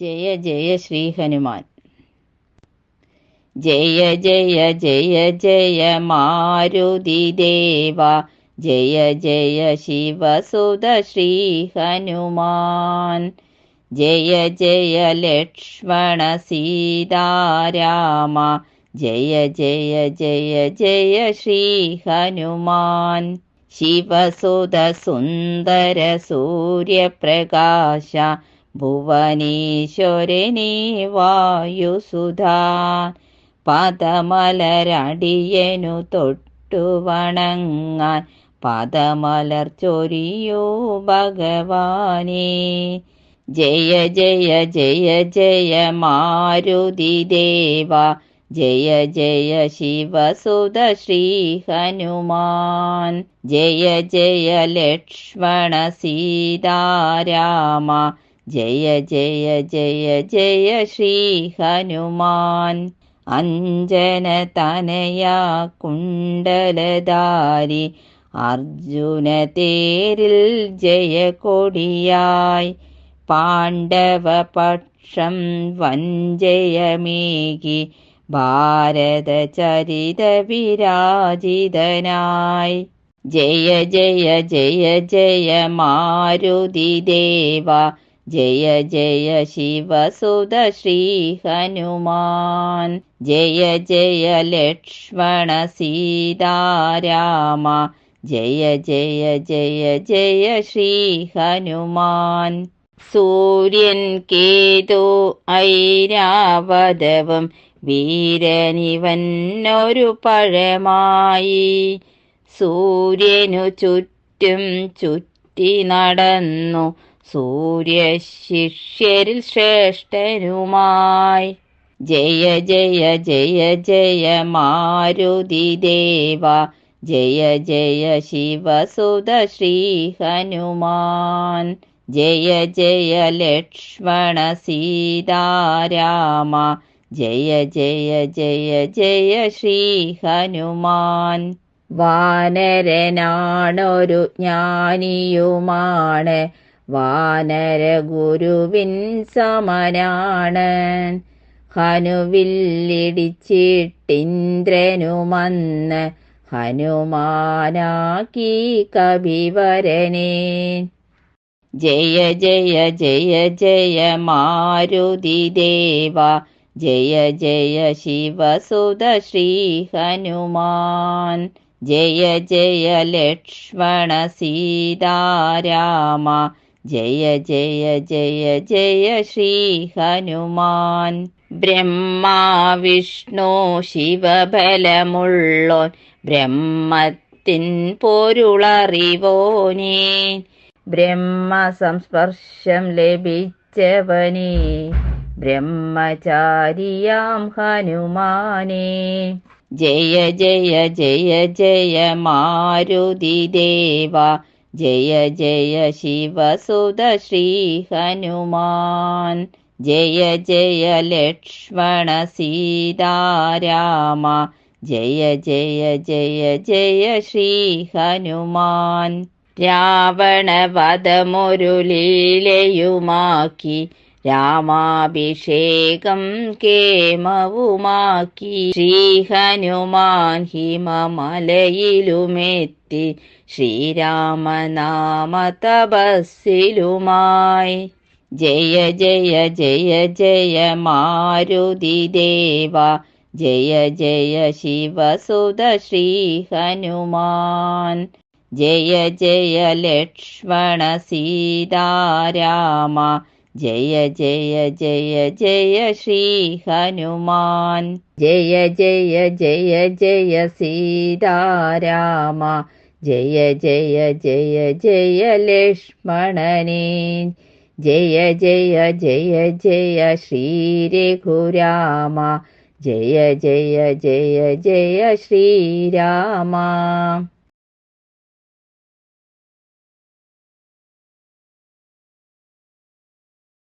ജയ ജയ ശ്രീ ഹനുമാൻ ജയ ജയ ജയ ജയ മാരുതി ദേവ. ജയ ജയ ശിവസുത ശ്രീ ഹനുമാൻ ജയ ജയ ലക്ഷ്മണ സീതാരാമ. ജയ ജയ ജയ ജയ ശ്രീ ഹനുമാൻ ശിവസുത സുന്ദര സൂര്യപ്രകാശ. ഭുവനീശ്വരനീ വായുസുധാ പദമലരടിയനു തൊട്ടു വണങ്ങാൻ പദമലർ ചൊരിയൂ ഭഗവാനേ. ജയ ജയ ജയ ജയ മാരുതി ദേവ ജയ ജയ ശിവസുത ശ്രീ ഹനുമാൻ ജയ ജയ ലക്ഷ്മണ സീതാരാമ ജയ ജയ ജയ ജയ ശ്രീ ഹനുമാൻ. അഞ്ജന തനയാ കുണ്ടലധാരി അർജുന തേരിൽ ജയകൊടിയായി പാണ്ഡവപക്ഷം വഞ്ചയമേകി ഭാരതചരിത വിരാജിതനായി. ജയ ജയ ജയ ജയ മാരുതി ദേവ ജയ ജയ ശിവസുത ശ്രീ ഹനുമാൻ. ജയ ജയ ലക്ഷ്മണ സീതാരാമ. ജയ ജയ ജയ ജയ ശ്രീ ഹനുമാൻ. സൂര്യൻ കേതു ഐരാവതവും വീരനിവന്നൊരു പഴമായി. സൂര്യനു ചുറ്റും ചുറ്റി നടന്നു. സൂര്യ ശിഷ്യരിൽ ശ്രേഷ്ഠനുമായി ജയ ജയ ജയ ജയ മാരുതി ദേവ ജയ ജയ ശിവസുത ശ്രീ ഹനുമാൻ ജയ ജയ ലക്ഷ്മണ സീതാരാമ ജയ ജയ ജയ ജയ ശ്രീ ഹനുമാൻ വാനരനാണൊരു ജ്ഞാനിയുമാണ് വാനര ഗുരുവിൻ സമനാണ്. ഹനുവില്ലിടിച്ചിട്ടിന്ദ്രനുമന്ന് ഹനുമാനാക്കി കവിവരനെ. ജയ ജയ ജയ ജയ മാരുതി ദേവ. ജയ ജയ ശിവസുത ശ്രീ ഹനുമാൻ. ജയ ജയ ലക്ഷ്മണ സീതാരാമ. ജയ ജയ ജയ ജയ ശ്രീ ഹനുമാൻ. ബ്രഹ്മാ വിഷ്ണു ശിവബലമുള്ളോൻ ബ്രഹ്മത്തിൻ പൊരുളറിവോനേ. ബ്രഹ്മസംസ്പർശം ലഭിച്ചവനേ. ബ്രഹ്മചാരിയാം ഹനുമാനേ. ജയ ജയ ജയ ജയ മാരുതി ദേവ. ജയ ജയ ശിവസുത ശ്രീ ഹനുമാൻ ജയ ജയ ലക്ഷ്മണ സീതാരാമ ജയ ജയ ജയ ജയ ശ്രീ ഹനുമാൻ രാവണവധമൊരു ലീലയുമാക്കി रामाभिषेकं केमवमाकि श्रीहनुमान् हिममलुमेति श्रीरामनामतपलुमाय जय जय जय जय मारुदिदेवा जय जय शिवसुद श्रीहनुमान् जय जय लक्ष्मण जयलक्ष्मणसीताराम ലക്ഷ്മണ സീതാരാമ ജയ ജയ ജയ ജയ ശ്രീ ഹനുമാൻ ജയ ജയ ജയ ജയ സീതാരാമ ജയ ജയ ജയ ജയ ലക്ഷ്മണനേ ജയ ജയ ജയ ജയ ശ്രീ രഘുരാമ ജയ ജയ ജയ ജയ ശ്രീരാമ